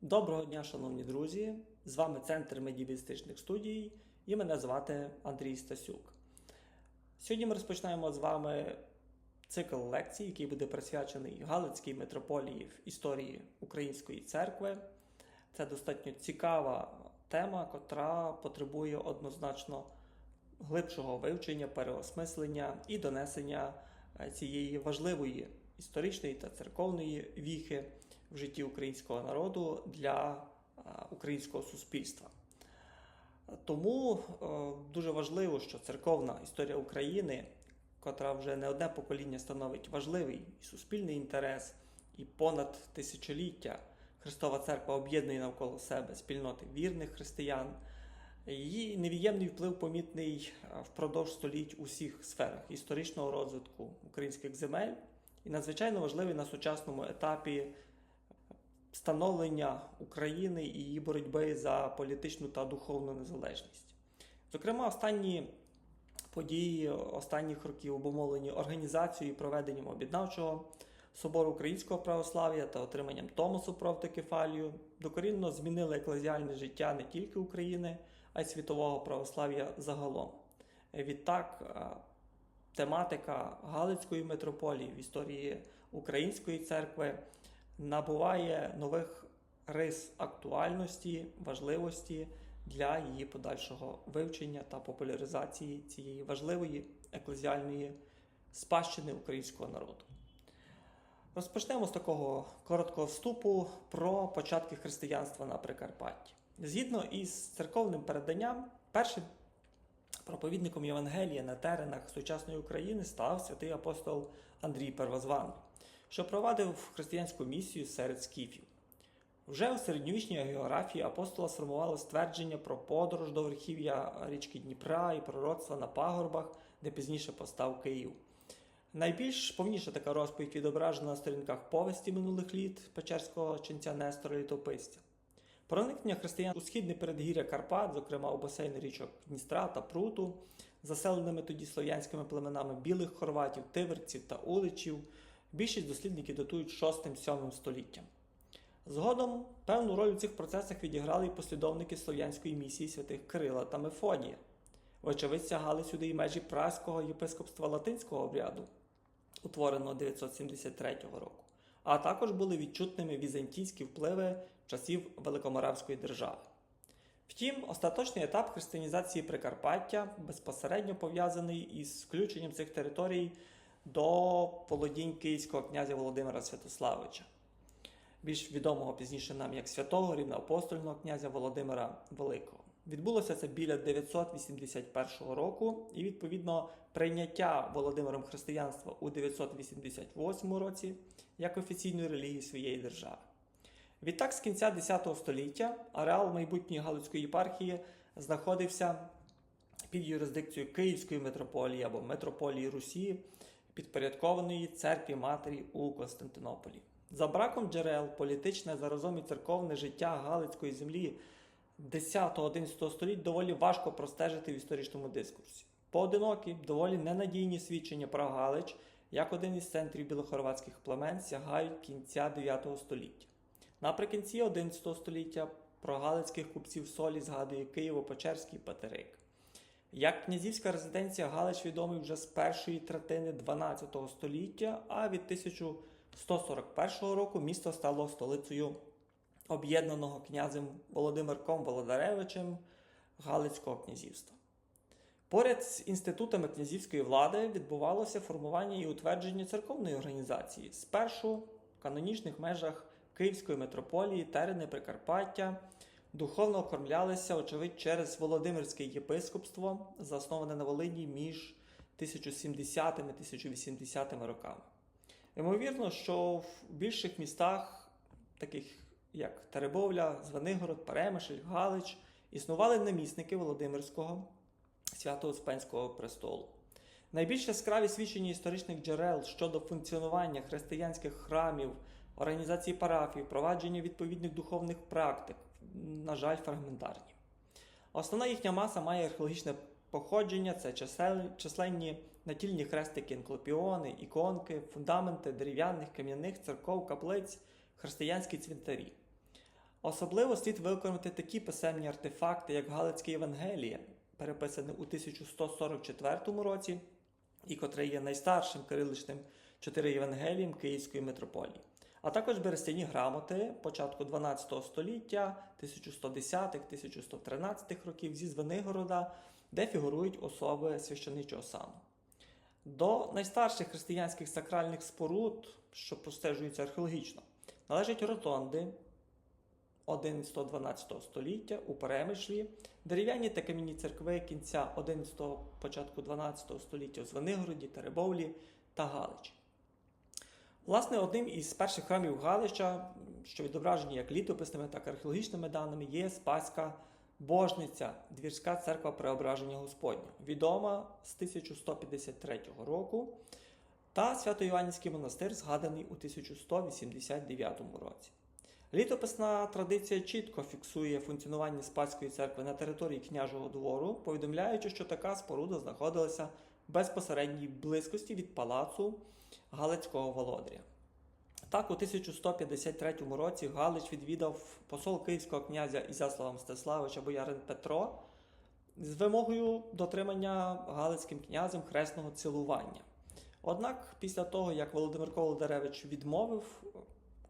Доброго дня, шановні друзі! З вами Центр медіалістичних студій і мене звати Андрій Стасюк. Сьогодні ми розпочинаємо з вами цикл лекцій, який буде присвячений Галицькій митрополії в історії Української церкви. Це достатньо цікава тема, котра потребує однозначно глибшого вивчення, переосмислення і донесення е, цієї важливої історичної та церковної віхи в житті українського народу для е, українського суспільства. Тому е, дуже важливо, що церковна історія України, котра вже не одне покоління становить важливий і суспільний інтерес, і понад тисячоліття Христова Церква об'єднує навколо себе спільноти вірних християн. Її невіємний вплив помітний е, впродовж століть у всіх сферах історичного розвитку українських земель і надзвичайно важливий на сучасному етапі становлення України і її боротьби за політичну та духовну незалежність. Зокрема, останні події останніх років обумовлені організацією і проведенням об'єднавчого собору українського православ'я та отриманням Томосу про автокефалію докорінно змінили еклезіальне життя не тільки України, а й світового православ'я загалом. Відтак, е, тематика Галицької митрополії в історії Української церкви набуває нових рис актуальності, важливості для її подальшого вивчення та популяризації цієї важливої еклезіальної спадщини українського народу. Розпочнемо з такого короткого вступу про початки християнства на Прикарпатті. Згідно із церковним переданням, першим проповідником Євангелія на теренах сучасної України став святий апостол Андрій Первозваний, що провадив християнську місію серед скіфів. Вже у середньовічній географії апостола сформувало ствердження про подорож до верхів'я річки Дніпра і пророцтва на пагорбах, де пізніше постав Київ. Найбільш повніша така розповідь відображена на сторінках повесті минулих літ Печерського ченця Нестора Літописця. Проникнення християн у східне передгір'я Карпат, зокрема у басейн річок Дністра та Пруту, заселеними тоді слов'янськими племенами білих хорватів, тиверців та уличів, більшість дослідників датують 6-7 століттям. Згодом певну роль у цих процесах відіграли і послідовники слов'янської місії святих Кирила та Мефодія. Вочевидь, сягали сюди і межі праського єпископства латинського обряду, утвореного 973 року, а також були відчутними візантійські впливи часів Великоморавської держави. Втім, остаточний етап християнізації Прикарпаття безпосередньо пов'язаний із включенням цих територій до володінь київського князя Володимира Святославича, більш відомого пізніше нам як святого рівноапостольного князя Володимира Великого. Відбулося це біля 981 року, і відповідно прийняття Володимиром християнства у 988 році як офіційної релігії своєї держави. Відтак, з кінця X століття ареал майбутньої Галицької єпархії знаходився під юрисдикцією Київської митрополії або митрополії Русі, підпорядкованої церкві матері у Константинополі. За браком джерел, політичне, заразом і церковне життя Галицької землі 10-11 століть доволі важко простежити в історичному дискурсі. Поодинокі, доволі ненадійні свідчення про Галич, як один із центрів білохорватських племен, сягають кінця 9 століття. Наприкінці 11 століття про галицьких купців солі згадує Києво-Печерський Патерик. Як князівська резиденція Галич відомий вже з першої третини 12 століття, а від 1141 року місто стало столицею об'єднаного князем Володимирком Володаревичем Галицького князівства. Поряд з інститутами князівської влади відбувалося формування і утвердження церковної організації спершу в канонічних межах Київської митрополії, терени Прикарпаття, духовно окормлялися, очевидь, через Володимирське єпископство, засноване на Волині між 1070 і 1080 роками. Ймовірно, що в більших містах, таких як Теребовля, Звенигород, Перемишль, Галич, існували намісники Володимирського свято-Успенського престолу. Найбільш яскраві свідчення історичних джерел щодо функціонування християнських храмів, організації парафій, впровадження відповідних духовних практик, на жаль, фрагментарні. Основна їхня маса має археологічне походження, це численні натільні хрестики, енклопіони, іконки, фундаменти дерев'яних, кам'яних церков, каплиць, християнські цвинтарі. Особливо слід виконати такі писемні артефакти, як Галицьке Євангеліє, переписане у 1144 році, і котре є найстаршим кириличним чотири Євангелієм Київської митрополії, а також берестяні грамоти початку 12 століття, 1110-1113 років зі Звенигорода, де фігурують особи священичого сану. До найстарших християнських сакральних споруд, що простежуються археологічно, належать ротонди 11-12 століття у Перемишлі, дерев'яні та кам'яні церкви кінця 11-го, початку 12 століття у Звенигороді, Теребовлі та Галичі. Власне, одним із перших храмів Галича, що відображені як літописними, так і археологічними даними, є Спаська Божниця, двірська церква Преображення Господня, відома з 1153 року, та Свято-Іванівський монастир, згаданий у 1189 році. Літописна традиція чітко фіксує функціонування Спаської церкви на території княжого двору, повідомляючи, що така споруда знаходилася в безпосередній близькості від палацу Галицького володаря. Так, у 1153 році Галич відвідав посол київського князя Ізяслава Мстиславича Боярин Петро з вимогою дотримання Галицьким князем хресного цілування. Однак, після того, як Володимир Володаревич відмовив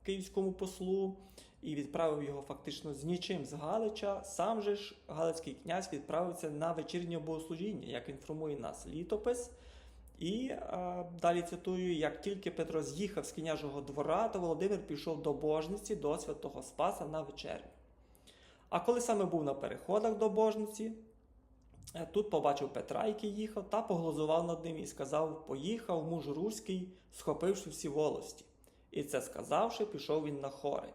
київському послу і відправив його фактично з нічим з Галича, сам же ж Галицький князь відправився на вечірнє богослужіння, як інформує нас літопис. І а, далі цитую: як тільки Петро з'їхав з княжого двора, то Володимир пішов до божниці до святого Спаса на вечерю. А коли саме був на переходах до божниці, е, тут побачив Петра, який їхав, та поглузував над ним і сказав: Поїхав муж руський, схопивши всі волості. І це сказавши, пішов він на хори.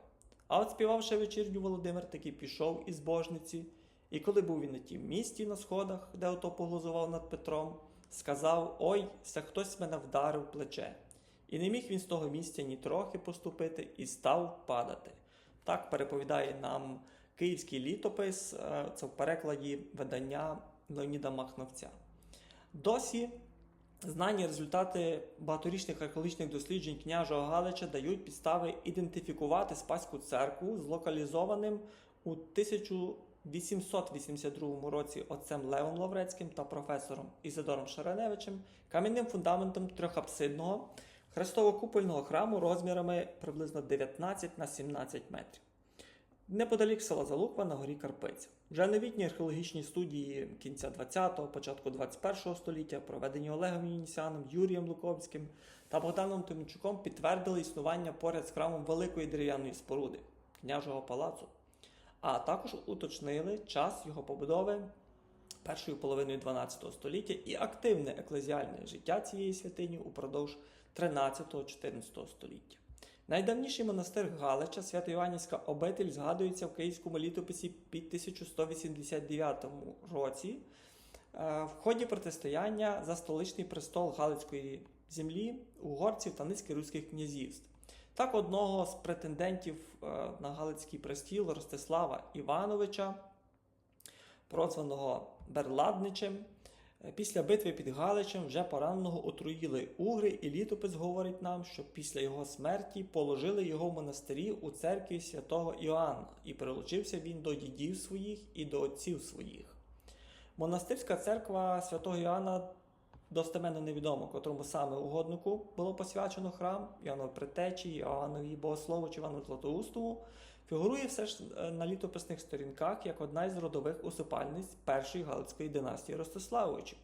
А от співавши вечірню Володимир таки пішов із божниці, і коли був він на тім місці на сходах, де ото поглузував над Петром, сказав: Ой, ся хтось мене вдарив плече. І не міг він з того місця ні трохи поступити, і став падати. Так переповідає нам київський літопис, е, це в перекладі видання Леоніда Махновця. Досі знані результати багаторічних археологічних досліджень княжого Галича дають підстави ідентифікувати Спаську церкву злокалізованим у 1882 році отцем Левом Лаврецьким та професором Ізидором Шареневичем кам'яним фундаментом трьохапсидного хрестово-купольного храму розмірами приблизно 19 на 17 метрів. Неподалік села Залуква на горі Карпиця. Вже новітні археологічні студії кінця 20-го, початку 21-го століття, проведені Олегом Єнісяном, Юрієм Луковським та Богданом Тимчуком, підтвердили існування поряд з храмом великої дерев'яної споруди княжого палацу, а також уточнили час його побудови першою половиною 12 століття і активне еклезіальне життя цієї святині упродовж 13-14 століття. Найдавніший монастир Галича, Свято-Іванівська обитель, згадується в київському літописі під 1189 році е, в ході протистояння за столичний престол Галицької землі угорців та низки руських князівств. Так, одного з претендентів е, на Галицький престіл Ростислава Івановича, прозваного Берладничем, Е, Після битви під Галичем вже пораненого отруїли угри, і літопис говорить нам, що після його смерті положили його в монастирі у церкві святого Іоанна, і прилучився він до дідів своїх і до отців своїх. Монастирська церква святого Іоанна достеменно невідомо, котрому саме угоднику було посвячено храм Іоаннові Притечі, Іоаннові Богослову чи Івану Златоустову, фігурує все ж е, на літописних сторінках як одна із родових усипальниць першої Галицької династії Ростиславовичів,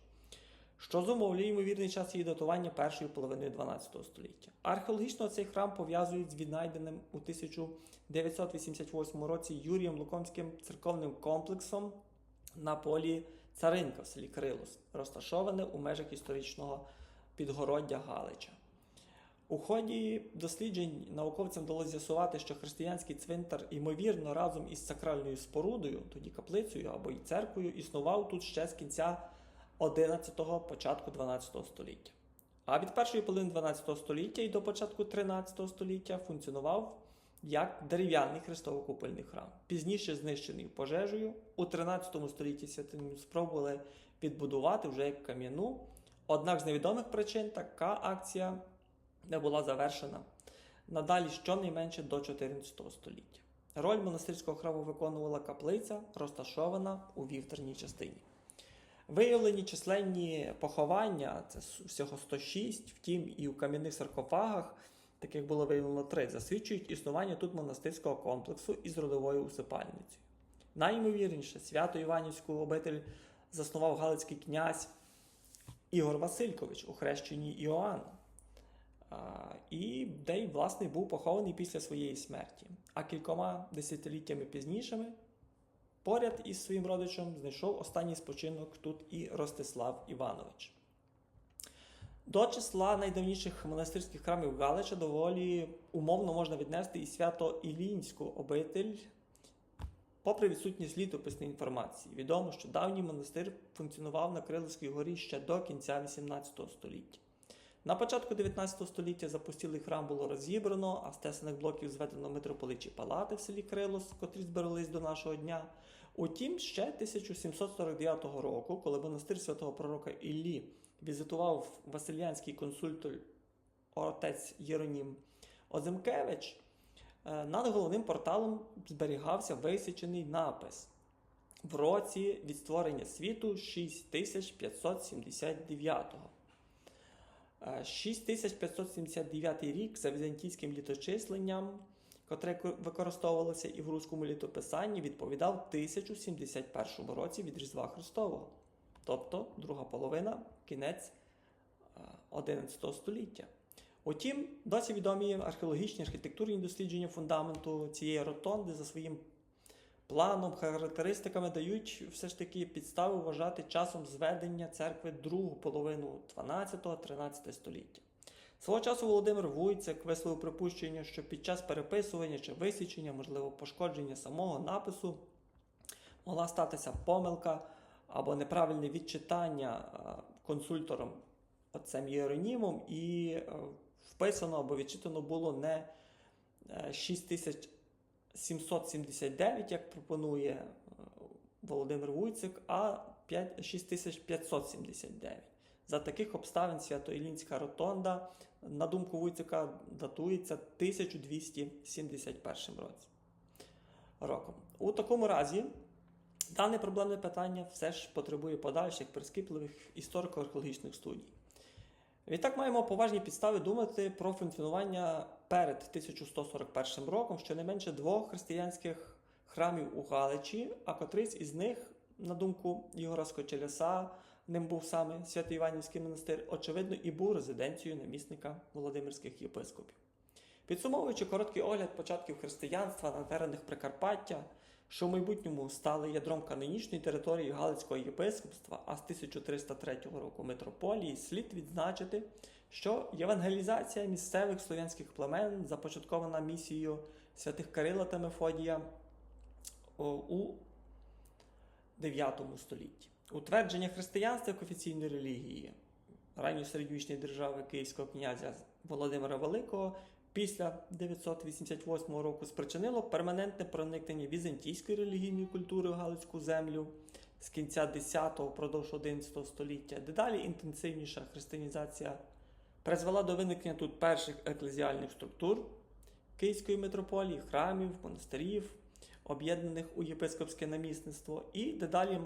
що зумовлює ймовірний час її датування першої половини 12 століття. Археологічно цей храм пов'язують з віднайденим у 1988 році Юрієм Лукомським церковним комплексом на полі Царинка в селі Крилус, розташоване у межах історичного підгороддя Галича. У ході досліджень науковцям вдалося з'ясувати, що християнський цвинтар, ймовірно, разом із сакральною спорудою, тоді каплицею або й церквою, існував тут ще з кінця 11-го, початку 12 століття. А від першої половини 12 століття і до початку 13 століття функціонував як дерев'яний хрестово-купольний храм. Пізніше знищений пожежею. У 13 столітті святиню спробували відбудувати вже як кам'яну. Однак з невідомих причин така акція не була завершена надалі щонайменше до 14 століття. Роль монастирського храму виконувала каплиця, розташована у вівторній частині. Виявлені численні поховання, це всього 106, втім і у кам'яних саркофагах, таких було виявлено три, засвідчують існування тут монастирського комплексу із родовою усипальницею. Найімовірніше, свято Іванівську обитель заснував галицький князь Ігор Василькович у хрещенні Іоанна. І де й, власне, був похований після своєї смерті. А кількома десятиліттями пізнішими поряд із своїм родичем знайшов останній спочинок тут і Ростислав Іванович. До числа найдавніших монастирських храмів Галича доволі умовно можна віднести і свято Ілінську обитель. Попри відсутність літописної інформації, відомо, що давній монастир функціонував на Крилівській горі ще до кінця XVIII століття. На початку 19 століття запустілий храм було розібрано, а з тесаних блоків зведено митрополичі палати в селі Крилос, котрі збереглись до нашого дня. Утім, ще 1749 року, коли монастир святого пророка Іллі візитував Васильянський консультор отець Єронім Оземкевич, е, над головним порталом зберігався висічений напис в році від створення світу 6579-го. Е, 6579 рік за візантійським літочисленням, котре використовувалося і в руському літописанні, відповідав 1071 році від Різдва Христового, тобто друга половина, кінець е, 11 століття. Утім, досі відомі археологічні архітектурні дослідження фундаменту цієї ротонди за своїм планом, характеристиками дають все ж таки підстави вважати часом зведення церкви другу половину 12-13 століття. Свого часу Володимир Вуйцек висловив припущення, що під час переписування чи висічення, можливо, пошкодження самого напису могла статися помилка або неправильне відчитання е, консультором отцем Єронімом, і е, вписано або відчитано було не е, 6779, як пропонує е, Володимир Вуйцик, а 6579. За таких обставин Свято-Ілінська ротонда, на думку Вуйцика, датується 1271 році. роком. У такому разі дане проблемне питання все ж потребує подальших прискіпливих історико-археологічних студій. Відтак маємо поважні підстави думати про функціонування перед 1141 роком щонайменше двох християнських храмів у Галичі, а котрийсь із них, на думку Ігора Скочеляса, ним був саме Свято-Іванівський монастир, очевидно, і був резиденцією намісника Володимирських єпископів. Підсумовуючи короткий огляд початків християнства на теренах Прикарпаття, що в майбутньому стали ядром канонічної території Галицького єпископства, а з 1303 року митрополії, слід відзначити, що євангелізація місцевих слов'янських племен започаткована місією святих Кирила та Мефодія у 9 столітті. Утвердження християнства як офіційної релігії ранньосередньовічної держави Київського князя Володимира Великого після 988 року спричинило перманентне проникнення візантійської релігійної культури в Галицьку землю з кінця 10-го впродовж 11 століття. Дедалі інтенсивніша християнізація призвела до виникнення тут перших еклезіальних структур Київської митрополії, храмів, монастирів, об'єднаних у єпископське намісництво, і дедалі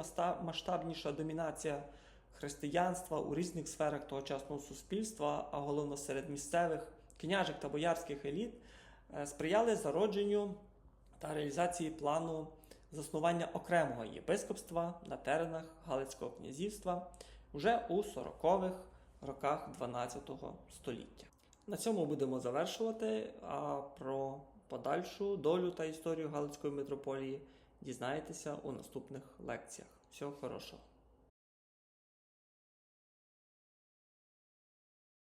масштабніша домінація християнства у різних сферах тогочасного суспільства, а головно серед місцевих княжих та боярських еліт, е, сприяли зародженню та реалізації плану заснування окремого єпископства на теренах Галицького князівства вже у 40-х роках 12 століття. На цьому будемо завершувати. А про подальшу долю та історію Галицької митрополії дізнаєтеся у наступних лекціях. Всього хорошого!